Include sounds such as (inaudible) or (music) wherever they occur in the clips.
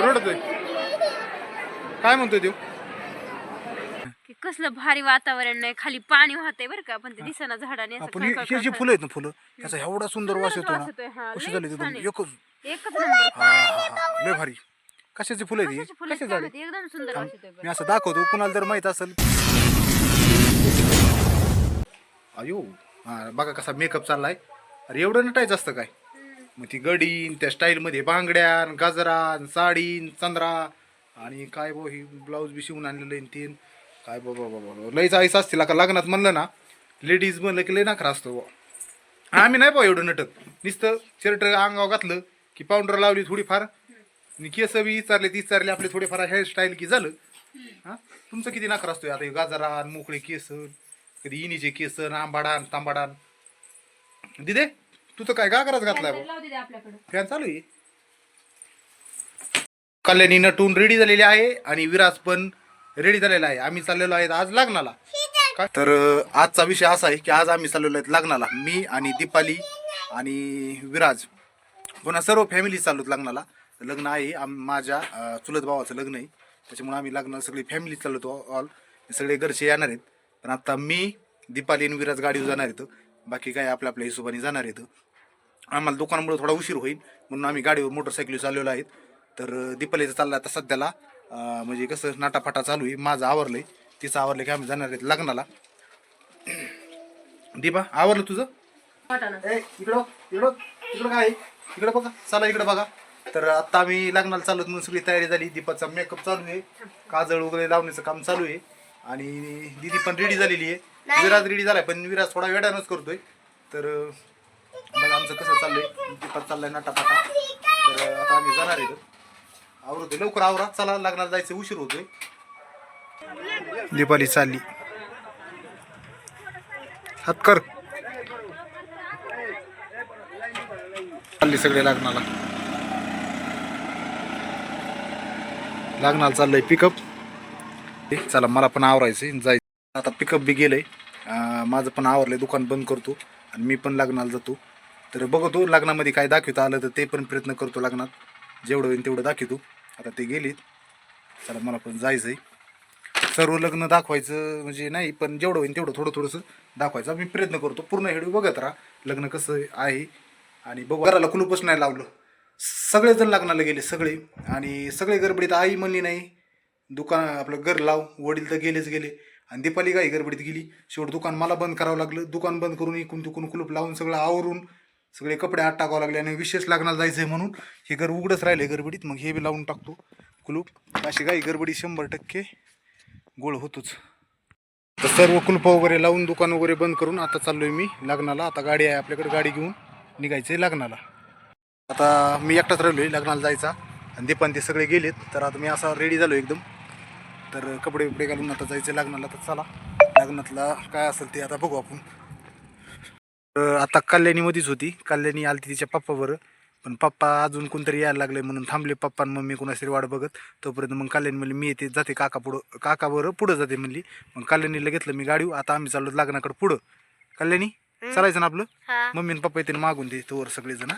ते रडतोय काय म्हणतोय तू की कसलं भारी वातावरण नाही खाली पाणी वाहतंय बरं का पण ते दिसना झाडाने असं आपण हे खळखळ हे जी खळखळ. फुलं आहेत ना फुलं त्याचा एवढा सुंदर वास येतो वास ना हा. कशी लई झाली छान आहे. एकच एकच नंबर हा हा हा लय भारी कशाची फुलं आहेत कशाची ही? फुलं कशी काय झाली माहिती, एकदम सुंदर वास येतोय बरं. मी असं दाखवतो कुणाला जर माहीत असेल अयो हा बघा कसा मेकअप चाललाय अरे एवढं नटायचं असतं काय मग ती गडीन त्या स्टाईलमध्ये बांगड्या गजरान साडीन चंद्रा आणि काय बो ही ब्लाऊज बी शिवून आणलेलं आहे तीन. काय बाबा बाबा लईच आईस असतील. का लग्नात म्हणलं ना लेडीज म्हणलं की लई नाखरा असतो बुवा. आम्ही नाही पाहू एवढं नटत. नुसतं शर्ट अंगावर घातलं की पावडर लावली थोडीफार केस बी विचारले ती विचारले आपले थोडेफार हेअरस्टाईल की झालं. हा? तुमचं किती नाखरा असतो आता गाजरा मोकळे केस कधी इनीचे केस आंबाडान तांबाडान. दिदे तू तर काय गागराच घातलाय भाऊ? लावू दे आपल्याकडे. फॅन चालू आहे. कल्याणी नटून रेडी झालेली आहे आणि विराज पण रेडी झालेला आहे. आम्ही चाललेलो आहेत आज लग्नाला. काय? तर अं, आजचा विषय असा आहे की आज आम्ही चाललेलो आहेत लग्नाला. मी आणि दीपाली आणि विराज. पुन्हा सर्व फॅमिली चाललोत लग्नाला. लग्न आहे. आम माझ्या अं, चुलत भावाचं लग्न आहे. त्याच्यामुळे आम्ही लग्नाला सगळी फॅमिली चाललो ऑल सगळे घरचे येणार आहेत. पण आता मी दीपाली आणि विराज गाडीवर जाणार आहेत. बाकी काय आपल्या आपल्या हिशोबाने जाणार आहेत. आम्हाला दुकानामुळे थोडा उशीर होईल. म्हणून आम्ही गाडीवर मोटरसायकली चाललेलो आहेत. तर दीपालीचं चाललं आता सध्याला. म्हणजे कसं नाटाफाटा चालू आहे. माझं आवरलंय. तिचं आवरलं की आम्ही जाणार आहेत लग्नाला. (clears throat) दीपा आवरलं तुझं. ए इकडं इकडं इकडं काय आहे? इकडं बघा. चला इकडं बघा. तर आता आम्ही लग्नाला चाललो म्हणून सगळी तयारी झाली. दीपाचा मेकअप चालू आहे. काजळ वगैरे लावण्याचं काम चालू आहे. आणि दीदी पण रेडी झालेली आहे. विराज रेडी झालाय पण विराज थोडा वेळानंच करतोय. तर बघा आमचं कसं चाललंय? दीपात चाललंय नाटापाटा तर आता आम्ही जाणार आहे आवरतोय लवकर आवरा. चला लग्नाला जायचं उशीर होतोय. दीपाली चालली. हात कर. चालली सगळे लग्नाला. लग्नाला चाललंय पिकअप चला मला पण आवरायचं जायचं. आता पिकअप बी गेलंय. माझं पण आवरलंय दुकान बंद करतो. आणि मी पण लग्नाला जातो. तर बघतो लग्नामध्ये काय दाखवता आलं तर ते पण प्रयत्न करतो लग्नात. जेवढं होईल तेवढं दाखवतो. आता ते गेलीत. चला मला पण जायचं आहे सर्व लग्न दाखवायचं म्हणजे नाही पण जेवढं होईल तेवढं थोडं थोडंसं दाखवायचं. मी प्रयत्न करतो. पूर्ण हेडू बघत राहा. लग्न कसं आहे आणि बघू. घराला कुलूपच नाही लावलं. सगळेजण लग्नाला गेले सगळे. आणि सगळे गडबडीत आई म्हणली नाही दुकान आपलं घर लाव. वडील तर गेलेच गेले. आणि दीपाली काही गडबडीत गेली. शेवट दुकान मला बंद करावं लागलं. दुकान बंद करून इकून तिकून कुलूप लावून सगळं आवरून सगळे कपडे आत टाकावं लागले आणि विशेष लग्नाला जायचं आहे म्हणून हे घर उघडंच राहिले गडबडीत. मग हे बी लावून टाकतो. कुलूप. अशी काही गडबडी शंभर टक्के गोळ होतोच. तर सर्व कुलप वगैरे लावून दुकान वगैरे बंद करून आता चाललोय मी लग्नाला. आता गाडी आहे आपल्याकडे गाडी घेऊन निघायचंय लग्नाला. आता मी एकटाच राहिलोय लग्नाला जायचा. आणि दीपान ते सगळे गेलेत. तर आता मी असा रेडी झालो एकदम. तर कपडे बिपडे घालून आता जायचं लग्नाला. तर चला. लग्नातला काय असेल ते आता बघू आपण. आता कल्याणीमध्येच होती. कल्याणी आलती तिच्या पप्पावर. पण पप्पा अजून कोणतरी यायला लागले म्हणून थांबले. पप्पा आणि मम्मी कोणाशी वाट बघत. तोपर्यंत मग कल्याणी म्हणली मी येते. जाते काका पुढं. काका बरं पुढं जाते म्हणली. मग कल्याणीला घेतलं मी गाडी आता आम्ही चाललो लग्नाकडे पुढं. कल्याणी चालायचं ना आपलं? मम्मी आणि पप्पा येते मागून दे तोवर सगळेजण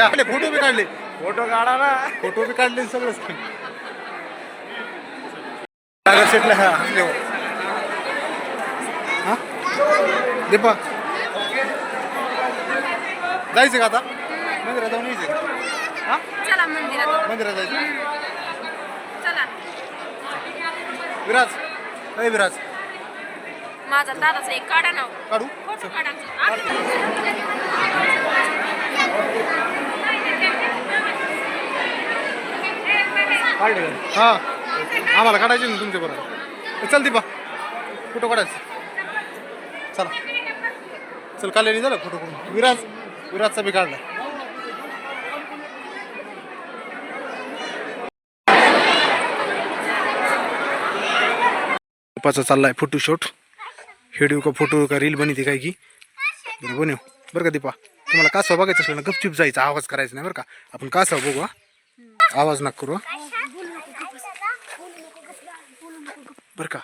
आपले फोटो बी काढले. फोटो काढा ना. फोटो बी काढले सगळं सागर शेटला हा हो. हा? दीपा जायचं का आता? मंदिरात जाऊन यायचं का? हा? चला मंदिरात. मंदिरात जायचं. चला. विराज. अय विराज. माझा दादाचा एक काढा नाव काढू. फोटो काढा आम्ही- काढले हा. आम्हाला काढायची ना तुमच्या बरोबर. चल दीपा. फोटो काढायचं. चला. चल कालेनी झालं फोटो करून विराज विराजचा बी काढला. दीपाचा चाललाय फोटोशूट हेडिओ व्हिडिओ का फोटो का रील बनी काय की? बरं बनव. बरं का दीपा? तुम्हाला कासवा बघायचं असलं ना गपचूप जायचं. आवाज करायचा नाही बरं का? आपण कासवा बघू आवाज ना करू हा. बरं का.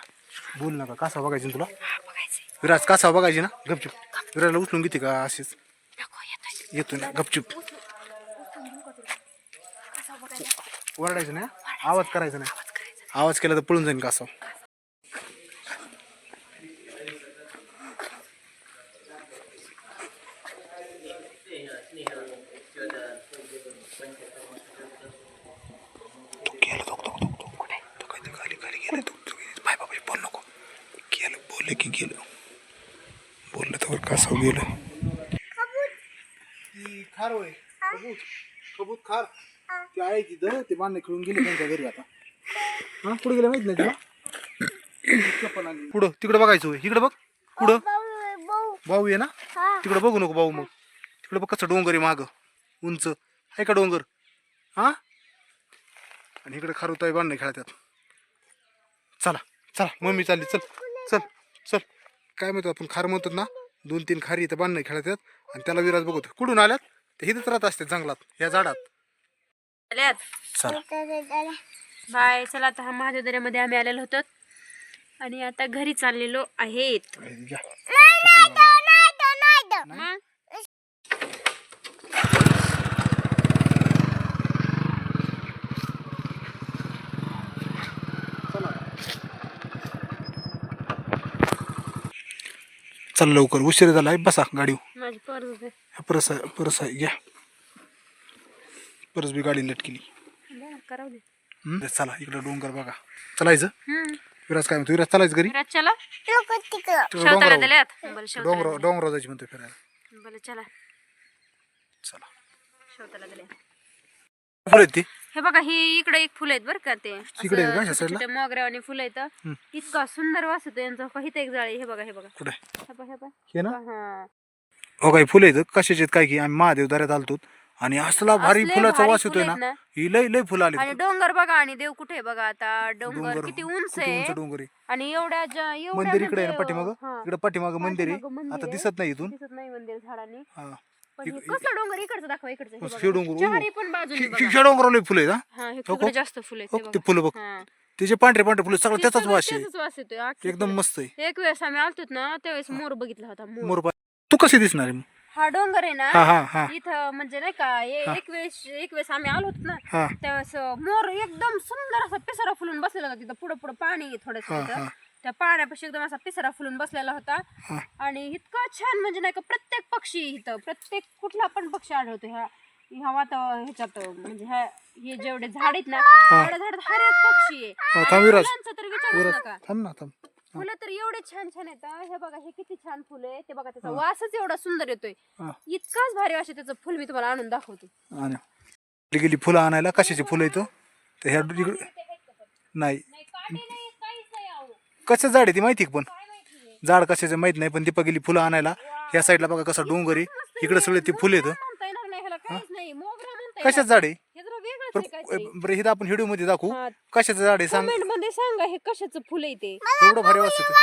बोल नका कासवा बघायची ना तुला विराज कासवा बघायची ना? गपचूप. विराजला उचलून घेते का अशीच? येतो ना गपचूप. ओरडायचं हा? आवाज करायचा नाही. आवाज केला तर पळून जाईन कासव गेलं तो तो तो तो कुठे तो काय खाली खाली गेलं तो तो बाय बाबा बोल नको गेलं बोलले की गेलं बोललं गेलं. खार होय. कबूत. कबूत खार. ती आहे तिथं. ते बांधणे खेळून गेले त्यांच्या घरी आता. हा? पुढे गेलं माहीत नाही तुला? पुढं. तिकडं बघायचं होय. इकडं बघ. कुठं भाऊ आहे ना? तिकडं बघू नको भाऊ मग. तिकडं बघ कसं डोंगर आहे माग. उंच. आहे का डोंगर? हा? आणि इकडे खारुताई बांधणे खेळतात. चला. चला. मम्मी चालली. चल. चल. चल. काय म्हणतो आपण? खार म्हणतो ना? दोन तीन खारी इथं बांधणे खेळतात आणि त्याला विराज बघतो. कुठून आल्यात? ते इथंच राहत असते जंगलात या झाडात. आल्यात. चला. बाय चला आता हा महादेवदऱ्यामध्ये आम्ही आलेलो होतो. आणि आता घरी चाललेलो आहेत. या. मग? चल लवकर उशीर झालाय बसा गाडीवर. माझी पर्स आहे. परस आहे परस आहे घ्या. परस बी गाडी लटकिली. करावं दे? चला इकडं डोंगर बघा. चलायचं? हम्म. विराज काय म्हणतो विराज चालायचं घरी? चला. तिकडं. शेवताला डोंगरावर. दिल्यात बरं शेवताला डोंगर डोंगरावर जायची म्हणतो फिरायला. बरं चला. चला. शेवताला फुलं आहेत ती? हे बघा ही इकडे एक फुल आहेत बरं का ते. तिकडे आहे का? ह्या साईडला? मोगऱ्यावानी फुलं आहेत. इतका सुंदर वास येतो यांचा. हित एक जाळी हे बघा हे बघा. कुठे हे हे हे ना? हा. हो काही फुलं आहेत. कशाचे आहेत? काय की आम्ही महादेव दऱ्यात आलतो. आणि असला भारी असले फुलाचा भारी वास येतोय फुलं ना आहेत ही लय लय फुलं आली आणि डोंगर बघा आणि देव कुठे आहे बघा आता? डोंगर. किती उंच किती उंच आहे? डोंगर आहे? आणि एवढ्या मंदिर इकडे आहे ना म्हणजे, पाठीमाग? हा, इकडे पाठीमाग मंदिर आहे. मंदिर आता आहे. दिसत नाही इथून. दिसत नाही मंदिर झाडांनी. हा. पण हे कसलं डोंगर इकडचं दाखवा इकडचं हे बस बघा. डोंगर, ओ. चारी पण बाजूने बघा. शिक्षा आहेत हा तिकडे. जास्त फुलं आहेत हो ते बघा. फुलं बघ हा. त्याचे पांढरे पांढरे फुलं सगळं ते त्याचाच सगळं वास आहे त्याचाच वास येतोय एकदम. मस्त आहे एक वेळेस आम्ही आलतो ना त्यावेळेस मोर बघितला होता मोर तू कशी दिसणार आहे मग? हा डोंगर आहे ना हा हा हा इथं म्हणजे नाही का ए- एक वेळेस एक वेळेस आम्ही आलो होतो ना हा त्यावेळेस मोर एकदम सुंदर असा पिसारा फुलून बसलेला होता तिथं पुढं पुढं पाणी थोडस हा, हा. त्या पाण्यापाशी एकदम असा पिसारा फुलून बसलेला होता. हा. आणि इतका छान म्हणजे नाही का प्रत्येक पक्षी इथं प्रत्येक कुठला पण पक्षी आढळतो. ह्या ह्या वातावरण ह्याच्यात म्हणजे ह्या हे जेवढे झाड आहेत ना तेवढ्या झाडात हर एक पक्षी आहे. हा, आणि थांब विराज. फुलांचं तर विचारूच नका. थांब ना थांब. फुलं तर एवढे छान छान येतात हे. बघा हे किती छान फुलं आहे. ते बघा त्याचा वासच एवढा सुंदर येतोय. हा. इतकाच भारी वास आहे त्याचं फुल मी तुम्हाला आणून दाखवते. आणि गेली गेली फुलं आणायला? कशाची फुलं येतो तर ह्या इकडे नाही कसं झाड आहे ती माहिती का पण? झाड कशाचं माहीत नाही पण दीपा गेली फुलं आणायला. ह्या साईडला बघा कसं डोंगर आहे. इकडे सगळे ती फुलं येतं कशाचं झाड आहे? हे. बरं इथं आपण व्हिडिओमध्ये दाखवू. कशाचं झाड आहे? सांग. कमेंटमध्ये सांगा हे कशाचं फुल आहे ते. एवढं भारी वास येतो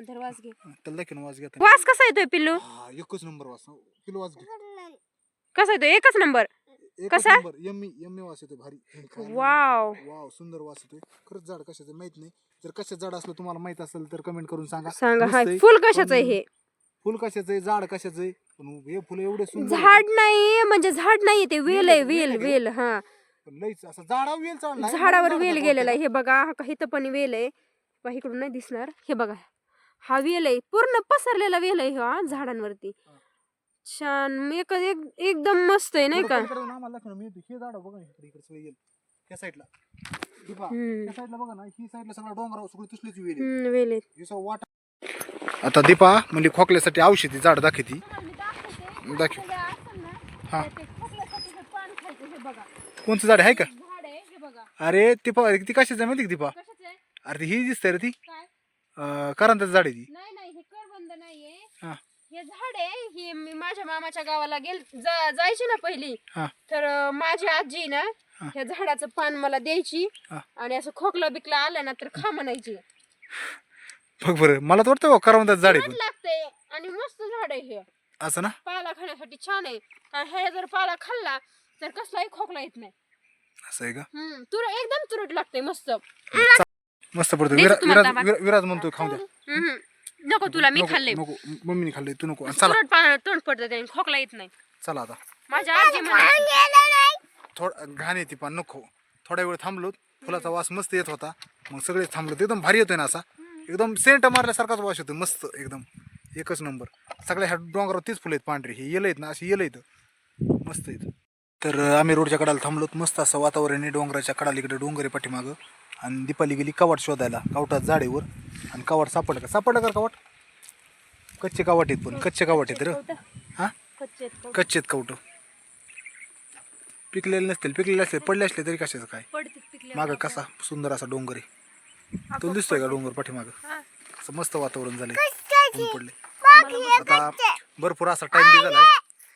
धर वास घे. त्याला वास घेता वास कसा येतोय पिल्लू? हा एकच नंबर वास. किलो वास घे. कसा येतोय? एकच नंबर. कसा? यम्मी यम्मी वास येतो भारी. खायला. वाव. वाव सुंदर वास येतोय. खरंच झाड कशाचं माहीत नाही. जर कशाचं झाड असलं तुम्हाला माहीत असेल तर कमेंट करून सांगा. सांगा. हा मस्त आहे. फुल कशाचं आहे हे? फुल कशाचं आहे? झाड कशाचं आहे? पण हे फुलं एवढे सुंदर आहेत. झाड नाही म्हणजे झाड नाही ते वेल आहे वेल वेल हा. पण लईच असं झाडावर वेल झाडावर गेलेला आहे. हे बघा हा का इथं पण वेल आहे. बा इकडून नाही दिसणार. हे बघा. हा वेल आहे. पूर्ण पसरलेला वेल आहे हा झाडांवरती. छान. एक एक- एकदम मस्त आहे नाही का? आम्हाला दाखव ना, मी हे झाड बघा ना इकडे इकडे सगळे येईल. त्या साईडला. हम्म. साईडला बघा ना ही साईडला सगळा डोंगरावर सगळी तुसलीच वेल आहे. हम्म, वेल आहेत. सगळं वाटा आता दीपा म्हणजे खोकल्यासाठी औषधी झाड दाखवती. दाखव. हा. कोणतं झाड आहे का? झाड आहे हे बघा. अरे ती पा ती कशाचं आहे माहिती का दीपा? कशाचं आहे? अरे ती ही दिसते रे ती. काय? अं, झाड आहे ती. नाही नाही हे करबंद नाहीये. हा झाड आहे हे मी माझ्या मामाच्या गावाला गेल जा- जायची ना पहिली. हा. तर अं, माझी आजी ना. ह्या झाडाचं पान मला द्यायची हा. आणि असं खोकला बिकला आलं ना तर खा म्हणायची. बघ बरं मला तर वाटतं झाड आहे पण लागते आणि मस्त झाड आहे हे. असं ना? पाला खाण्यासाठी छान आहे. आणि हे जर पाला खाल्ला तर कसलाही खोकला येत नाही. असं आहे का? हम्म तुर एकदम तुरट लागते मस्त. मस्त पडतो देतो विराज तुम्हाला विराज ताबा. विरा- विराज म्हणतोय खाऊ द्या. हम्म. नको तुला मी नको खाल्ले नको मम्मीने खाल्ले तू नको. चला. तुरट तोंड पडतं त्याने खोकला येत नाही. चला आता. माझ्या आजी म्हणायची. थोडं घाण येते पण नको. थोडा वेळ थांबलो फुलाचा वास मस्त येत होता. मग सगळे थांबलो एकदम भारी येतोय ना असा. एकदम सेंट मारल्यासारखाच वास येतोय मस्त एकदम. एकच नंबर. सगळ्या ह्या डोंगरावर तीच फुलं आहेत पांढरी. हे येलं आहेत ना अशी येलं आहेत मस्त आहेत. तर अं, आम्ही रोडच्या कडाला थांबलोत. मस्त असं वातावरण आहे डोंगराच्या कडाला इकडे डोंगर आहे पाठीमागं. आणि दीपाली गेली कवाट शोधायला कवटात झाडेवर आणि कवाट सापडलं का? सापडलं का कवाट? कच्चे कवाट आहेत पण कच्चे कवाट आहेत रे. हां? कच्चे आहेत कवटे. पिकलेले नसतील पिकलेले असले पडले असले तरी कशाचं काय? मागं कसा सुंदर असा डोंगर आहे. तो दिसतोय का डोंगर पाठीमागं? हा. असं मस्त वातावरण झालंय. ऊन पडले आता भरपूर असा टाइम बी झालाय.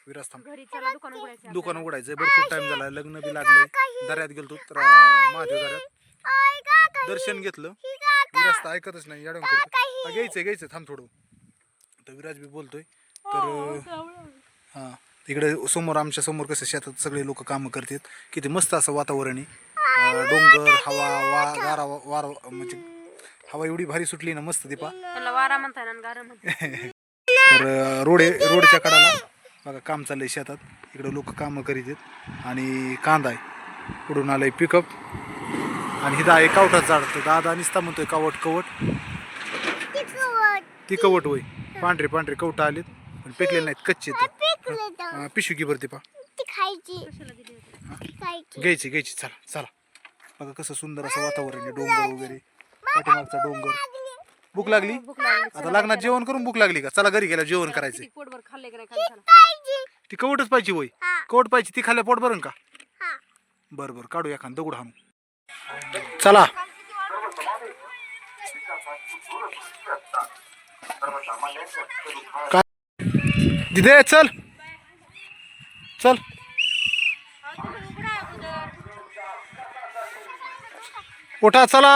विराज थांब. घरी चला दुकान उघडायचं दुकान उघडायचं भरपूर टाइम झालाय. लग्न बी लागले दर्यात गेलतो तर महादेव दर्यात. दर्शन घेतलं. विराज तर ऐकतच नाही याडून करतो. घ्यायचंय घ्यायचं थांब थोडं. तर विराज बी बोलतोय. तर अं, हा तिकडे समोर आमच्यासमोर कसं शेतात सगळे लोक कामं करतात. किती मस्त असं वातावरण आहे. डोंगर हवा वा गारा वारा म्हणजे हवा एवढी भारी सुटली ना मस्त दीपा. वारा (laughs) तर रोड रोडच्या कडाला. बघा काम चाललंय शेतात. इकडे लोक कामं करीत आहेत. आणि कांदा आहे. पुढून आलंय पिकअप आणि हिदा आहे कावटात झाड तर दादा निसता म्हणतोय कावट कवट. ती कवट होय. पांढरे पांढरे कवट आलेत पण पेकलेले नाहीत कच्चे. अं, पिशवी की भरते पा. कशाला दिली होती? घ्यायची घ्यायची. चला चला. बघा कसं सुंदर असं वातावरण आहे डोंगर वगैरे. पाठीमागचा डोंगर. भूक लागली? भूक लागली. आता लग्नात जेवण करून भूक लागली का? चला घरी गेल्या जेवण करायचंय किती पोटभर खाल्ले की नाही खाल्लं चला. ती कवटच पाहिजे होय. कवट पाहिजे ती खाल्ल्या पोट भरून का? बरं बरं काढू एखाद दगड हाणू. चला. काय दिदे चल. चल. उठा चला.